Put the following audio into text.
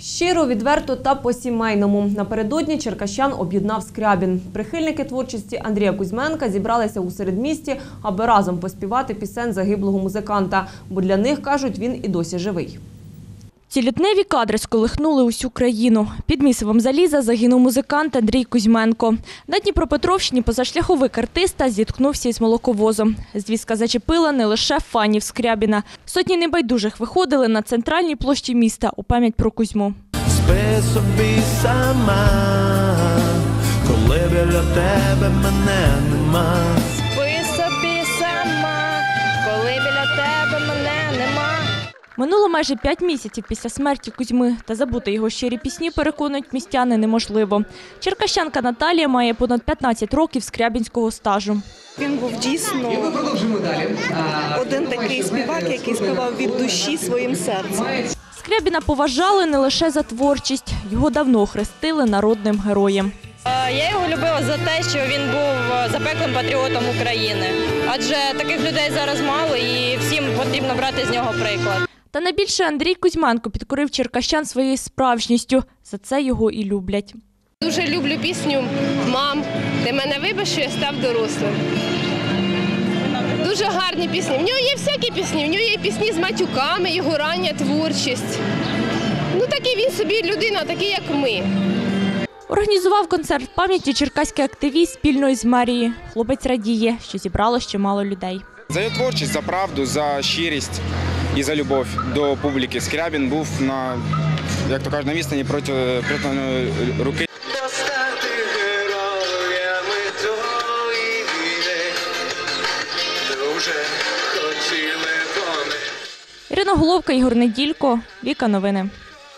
Щиро, відверто та по-сімейному. Напередодні Черкащан об'єднав Скрябін. Прихильники творчості Андрія Кузьменка зібралися у середмісті, аби разом поспівати пісень загиблого музиканта, бо для них, кажуть, він і досі живий. Ці лютневі кадри сколихнули усю країну. Під місивом заліза загинув музикант Андрій Кузьменко. На Дніпропетровщині позашляховик артиста зіткнувся із молоковозом. Звістка зачепила не лише фанів Скрябіна. Сотні небайдужих виходили на центральній площі міста у пам'ять про Кузьму. Спи собі сама, коли біля тебе мене нема. Минуло майже п'ять місяців після смерті Кузьми, та забути його щирі пісні, переконують містяни, неможливо. Черкащанка Наталія має понад 15 років скрябінського стажу. Він був дійсно один такий співак, який співав від душі своїм серцем. Скрябіна поважали не лише за творчість, його давно охрестили народним героєм. Е, Я його любила за те, що він був е, запеклим патріотом України. Адже таких людей зараз мало і всім потрібно брати з нього приклад. Та найбільше Андрій Кузьменко підкорив черкащан своєю справжністю. За це його і люблять. Дуже люблю пісню Мам, ти мене вибач, що я став дорослим. Дуже гарні пісні. В нього є всякі пісні, в нього є пісні з матюками, його рання творчість. Ну такий він собі людина, такий як ми. Організував концерт пам'яті черкаський активіст спільно із Марії. Хлопець радіє, що зібрало ще мало людей. За його творчість, за правду, за щирість і за любов до публіки. Скрябін був на, як то кажуть, на відстані проти протягненої руки. Ірина Головка, Ігор Неділько, Віка Новини.